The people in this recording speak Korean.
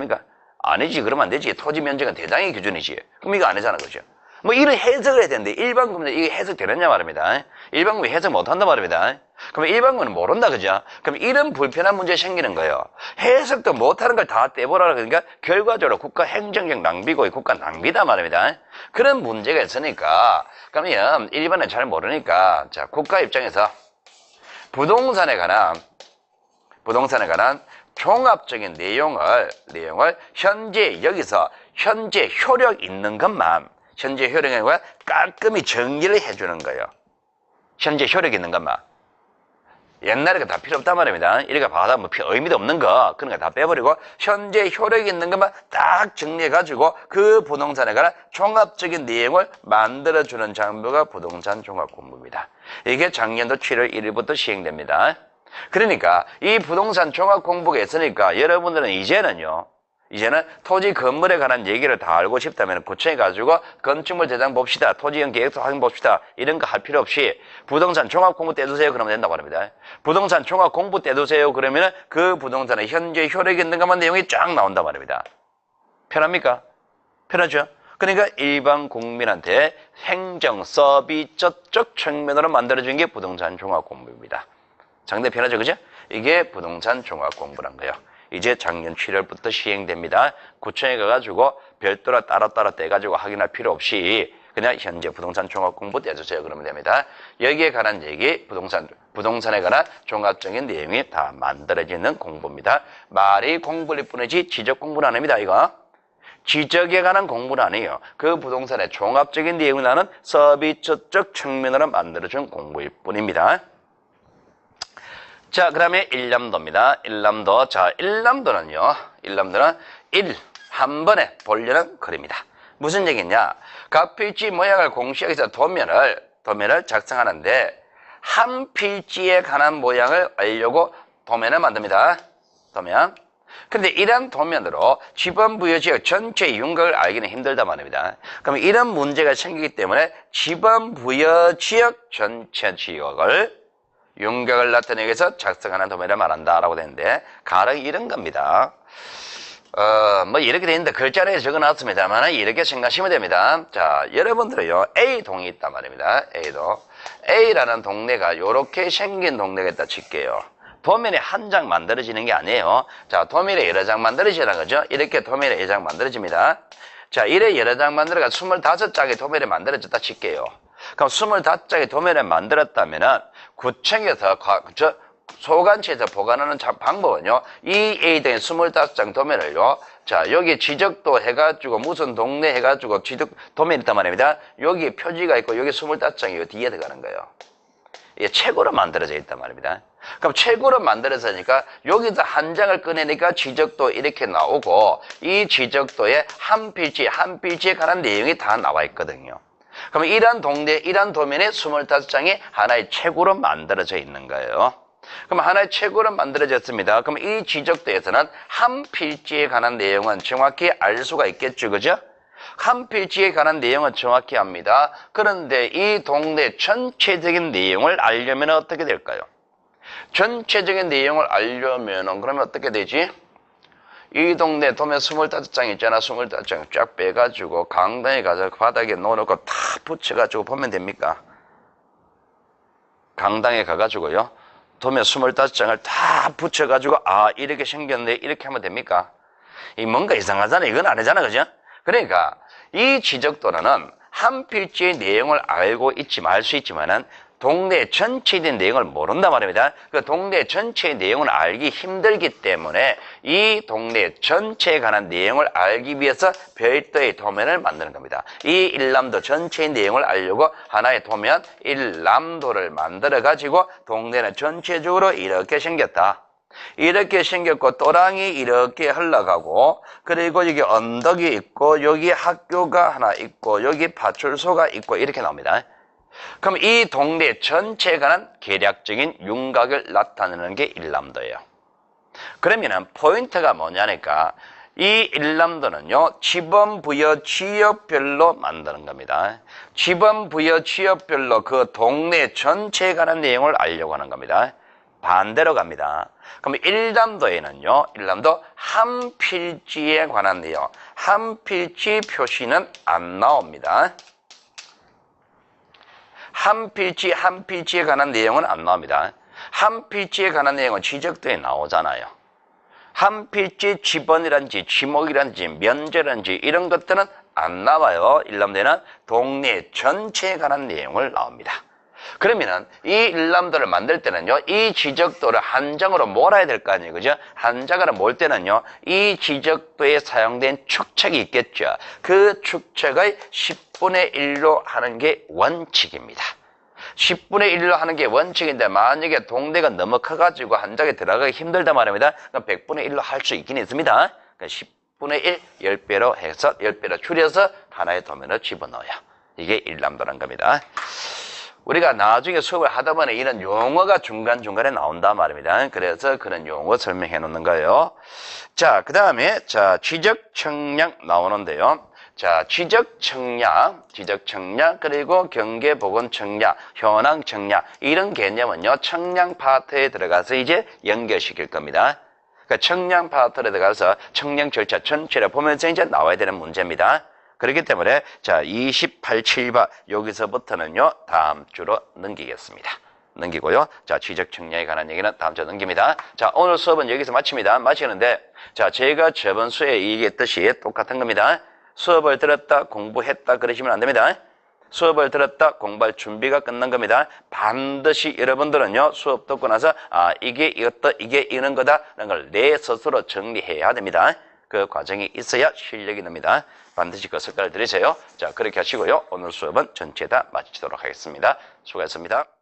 됩니까? 아니지. 그러면 안 되지. 토지 면적은 대장의 기준이지. 그럼 이거 아니잖아. 그죠? 뭐 이런 해석을 해야 되는데 일반금은 이게 해석되느냐 말입니다. 일반금이 해석 못한다 말입니다. 그럼 일반금은 모른다 그죠? 그럼 이런 불편한 문제 생기는 거예요. 해석도 못하는 걸 다 떼보라 그러니까 결과적으로 국가 행정적 낭비고 국가 낭비다 말입니다. 그런 문제가 있으니까 그러면 일반은 잘 모르니까 자 국가 입장에서 부동산에 관한 부동산에 관한 종합적인 내용을 내용을 현재 여기서 현재 효력 있는 것만 현재 효력인 거 깔끔히 정리를 해주는 거예요. 현재 효력 있는 것만. 옛날에 다 필요 없단 말입니다. 이렇게 봐도 뭐 의미도 없는 거 그런 거 다 빼버리고 현재 효력 있는 것만 딱 정리해가지고 그 부동산에 관한 종합적인 내용을 만들어주는 장부가 부동산 종합공부입니다. 이게 작년도 7월 1일부터 시행됩니다. 그러니까 이 부동산 종합 공부가 있으니까 여러분들은 이제는요. 이제는 토지 건물에 관한 얘기를 다 알고 싶다면 구청에 가지고 건축물 대장 봅시다. 토지형 계획서 확인 봅시다. 이런 거 할 필요 없이 부동산 종합 공부 떼두세요. 그러면 된다고 합니다. 부동산 종합 공부 떼두세요. 그러면은 그 부동산의 현재 효력이 있는 것만 내용이 쫙 나온단 말입니다. 편합니까? 편하죠? 그러니까 일반 국민한테 행정 서비스적 측면으로 만들어진 게 부동산 종합 공부입니다. 상대 편하죠, 그죠? 이게 부동산 종합 공부란 거예요. 이제 작년 7월부터 시행됩니다. 구청에 가가지고 별도로 따로따로 떼가지고 확인할 필요 없이 그냥 현재 부동산 종합 공부 떼주세요. 그러면 됩니다. 여기에 관한 얘기, 부동산, 부동산에 관한 종합적인 내용이 다 만들어지는 공부입니다. 말이 공부일 뿐이지 지적 공부는 아닙니다. 이거. 지적에 관한 공부는 아니에요. 그 부동산의 종합적인 내용을 나는 서비스적 측면으로 만들어준 공부일 뿐입니다. 자, 그 다음에 1남도입니다. 1남도. 자, 1남도는요. 1남도는 1, 한 번에 보려는 글입니다. 무슨 얘기냐? 각 필지 모양을 공시하기위해서 도면을, 도면을 작성하는데, 한 필지에 관한 모양을 알려고 도면을 만듭니다. 도면. 근데 이런 도면으로 지번 부여 지역 전체 윤곽을 알기는 힘들다 말입니다. 그럼 이런 문제가 생기기 때문에 지번 부여 지역 전체 지역을 윤곽을 나타내기 위해서 작성하는 도면을 말한다라고 되는데 가령 이런 겁니다. 어, 뭐 이렇게 돼 있는데 글자로 적어놨습니다만 이렇게 생각하시면 됩니다. 자, 여러분들은요 A 동이 있단 말입니다. A도 A라는 동네가 이렇게 생긴 동네가 있다 칠게요. 도면이 한장 만들어지는 게 아니에요. 자, 도면에 여러 장 만들어지는 거죠. 이렇게 도면에 여러 장 만들어집니다. 자, 이래 여러 장 만들어가 25장의 도면이 만들어졌다 칠게요. 그럼 25장의 도면을 만들었다면은 구청에서 저 소관치에서 보관하는 방법은요. 이 A 등의 25장 도면을요. 자, 여기 지적도 해가지고 무슨 동네 해가지고 지적 도면이 있단 말입니다. 여기 표지가 있고 여기 25장이 뒤에 들어가는 거예요. 이게 책으로 만들어져 있단 말입니다. 그럼 책으로 만들어서니까 여기서 한 장을 꺼내니까 지적도 이렇게 나오고 이 지적도에 한 필지 한 필지에 관한 내용이 다 나와 있거든요. 그럼 이러한 동네, 이러한 도면에 25장이 하나의 책으로 만들어져 있는 거예요. 그럼 하나의 책으로 만들어졌습니다. 그럼 이 지적도에서는 한 필지에 관한 내용은 정확히 알 수가 있겠죠. 그죠? 한 필지에 관한 내용은 정확히 압니다. 그런데 이 동네 전체적인 내용을 알려면 어떻게 될까요? 전체적인 내용을 알려면 그러면 어떻게 되지? 이 동네 도면 25장 있잖아. 25장 쫙 빼가지고 강당에 가서 바닥에 놓아놓고 다 붙여가지고 보면 됩니까? 강당에 가가지고요. 도면 25장을 다 붙여가지고 아 이렇게 생겼네 이렇게 하면 됩니까? 이 뭔가 이상하잖아. 이건 아니잖아. 그죠? 그러니까 이 지적도는 한 필지의 내용을 알고 있지 말 수 있지만은 동네 대한 내용을 모른단 말입니다. 그 동네 전체의 내용을 알기 힘들기 때문에 이 동네 전체에 관한 내용을 알기 위해서 별도의 도면을 만드는 겁니다. 이 일남도 전체의 내용을 알려고 하나의 도면 일남도를 만들어 가지고 동네는 전체적으로 이렇게 생겼다. 이렇게 생겼고 또랑이 이렇게 흘러가고 그리고 여기 언덕이 있고 여기 학교가 하나 있고 여기 파출소가 있고 이렇게 나옵니다. 그럼 이 동네 전체에 관한 계략적인 윤곽을 나타내는 게 일남도예요. 그러면은 포인트가 뭐냐니까 이 일남도는요 지번 부여 지역별로 만드는 겁니다. 지번 부여 지역별로 그 동네 전체에 관한 내용을 알려고 하는 겁니다. 반대로 갑니다. 그럼 1담도에는요, 1담도 한 필지에 관한 내용, 한 필지 표시는 안 나옵니다. 한 필지, 한 필지에 관한 내용은 안 나옵니다. 한 필지에 관한 내용은 지적도에 나오잖아요. 한 필지 지번이란지 지목이란지 면제란지 이런 것들은 안 나와요. 일람대는 동네 전체에 관한 내용을 나옵니다. 그러면은 이 일람도를 만들 때는요, 이 지적도를 한 장으로 몰아야 될 거 아니에요. 그죠? 한 장으로 몰 때는요, 이 지적도에 사용된 축척이 있겠죠. 그 축척의 10분의 1로 하는 게 원칙입니다. 10분의 1로 하는 게 원칙인데 만약에 동네가 너무 커가지고 한 장에 들어가기 힘들다 말입니다. 그럼 100분의 1로 할 수 있긴 있습니다. 그러니까 10분의 1, 10배로 해서 10배로 줄여서 하나의 도면을 집어넣어요. 이게 일람도란 겁니다. 우리가 나중에 수업을 하다 보니 이런 용어가 중간중간에 나온단 말입니다. 그래서 그런 용어 설명해 놓는 거예요. 자, 그 다음에, 자, 지적 청량 나오는데요. 자, 지적 청량, 지적 청량, 그리고 경계 보건 청량, 현황 청량, 이런 개념은요, 청량 파트에 들어가서 이제 연결시킬 겁니다. 그러니까 청량 파트에 들어가서 청량 절차 전체를 보면서 이제 나와야 되는 문제입니다. 그렇기 때문에 자 28, 7바 여기서부터는요 다음 주로 넘기겠습니다. 넘기고요. 자 지적 청량에 관한 얘기는 다음 주에 넘깁니다. 자 오늘 수업은 여기서 마칩니다. 마치는데 자 제가 저번 수에 얘기했듯이 똑같은 겁니다. 수업을 들었다 공부했다 그러시면 안 됩니다. 수업을 들었다 공부할 준비가 끝난 겁니다. 반드시 여러분들은요 수업 듣고 나서 아 이게 이것도 이게 이런 거다 라는 걸 내 스스로 정리해야 됩니다. 그 과정이 있어야 실력이 납니다. 반드시 그 습관을 들이세요. 자, 그렇게 하시고요. 오늘 수업은 전체 다 마치도록 하겠습니다. 수고하셨습니다.